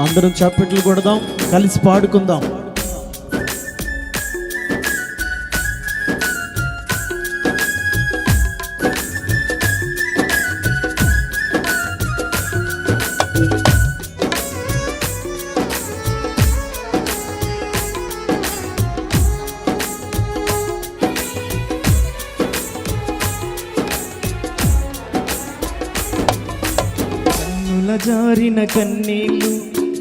అందరం చప్పట్లు కొడదాం కలిసి పాడుకుందాం. జారిన కన్నీళ్ళు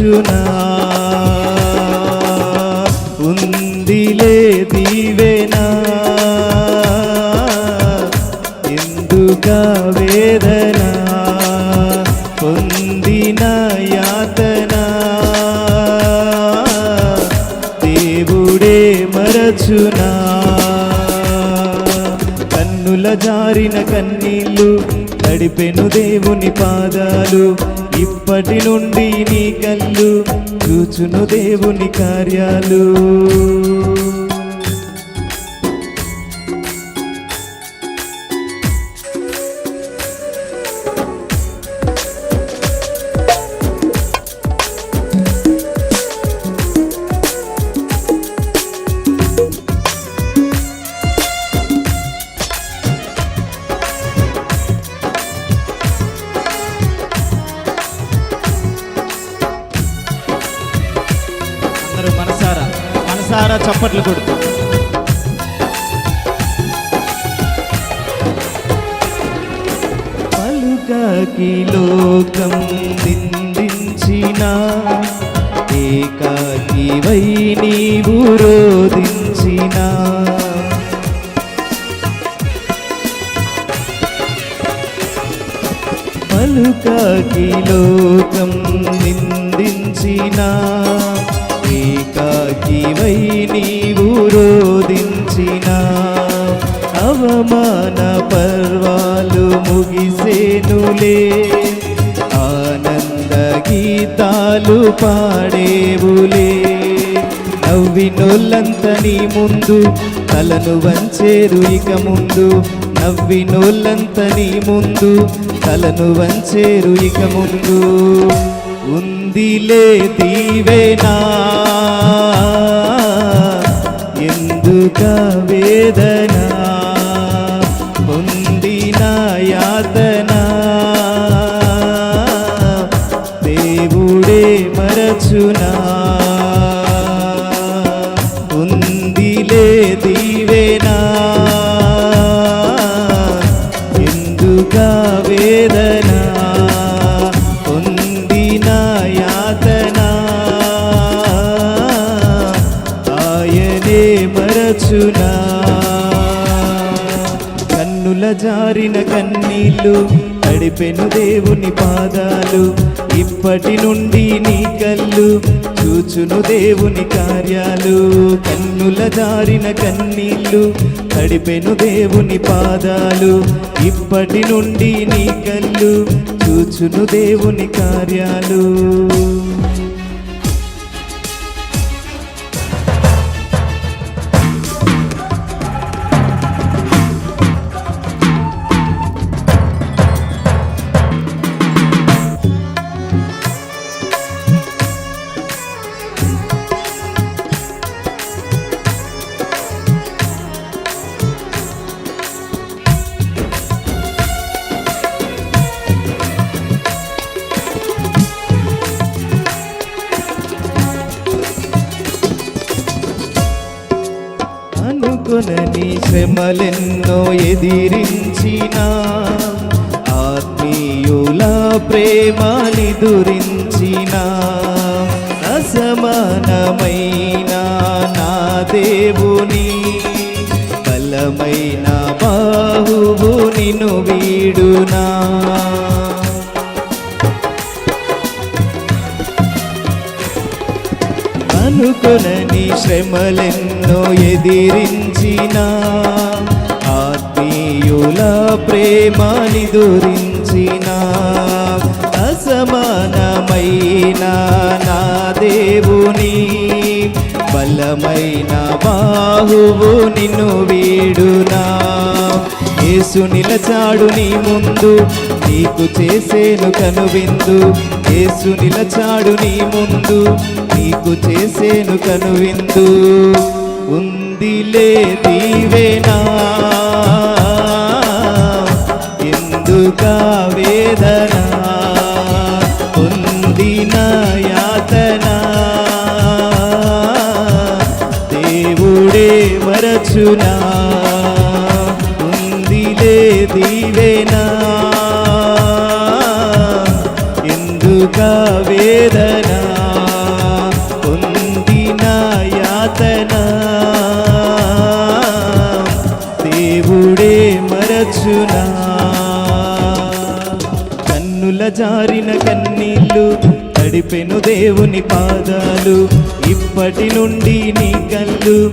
మరచునా ఉందిలే దీవెనా. ఎందుక వేదన. పొందిన యాతన. దేవుడే మరచునా. కన్నుల జారిన కన్నీళ్ళు నడిపెను దేవుని పాదాలు. ఇప్పటి నుండి నీ కళ్ళు చూచును దేవుని కార్యాలు. చప్పట్లు కొడుతూ. పలుకాకి లోకం నిందించిన ఏకాకి వై నీవు రోధించిన. పలుకాకి లోకం నిందించినా ఏకాకి నీవు రోధించిన అవమాన పర్వాలు ముగిసేనులే. ఆనంద గీతాలు పాడేవులే. నవ్వినోళ్ళంత నీ ముందు తలను వంచేరు ఇక ముందు. నవ్వినోళ్ళంత నీ ముందు తలను వంచేరు ఇక ముందు. ఉందిలే దీవేనా? ఎందుక వేదన? కన్నుల జారిన కన్నీళ్ళు తడిపెను దేవుని పాదాలు. ఇప్పటి నుండి నీ కళ్ళు చూచును దేవుని కార్యాలు. కన్నుల జారిన కన్నీళ్ళు తడిపెను దేవుని పాదాలు. ఇప్పటి నుండి నీ కళ్ళు చూచును దేవుని కార్యాలు. అనుకొనని శ్రమలెన్నో ఎదిరించిన ఆత్మీయుల ప్రేమని దురించిన అసమానమైన నా దేవుని బలమైన బాహువు నిన్ను వీడునా. అనుకునే శ్రమలెన్నో ఎదిరించిన ఆత్మీయుల ప్రేమని దురించిన అసమానమైన నా దేవుని. బలమైన బాహువు నిన్ను వీడునా. యేసు నిలచాడు నీ ముందు నీకు చేసేను కనువిందు. యేసు నిలచాడు నీ ముందు నీకు చేసేను కనువిందు. ఉందిలే దీవేనా ఎందుకా వేదనా? మరచునా ఉందిలే దీవేనా? ఎందుక వేదన? పొందిన యాతన? దేవుడే మరచునా? కన్నుల జారిన కన్నీళ్ళు తడిపెను దేవుని పాదాలు. ఇప్పటి నుండి నీ కళ్ళు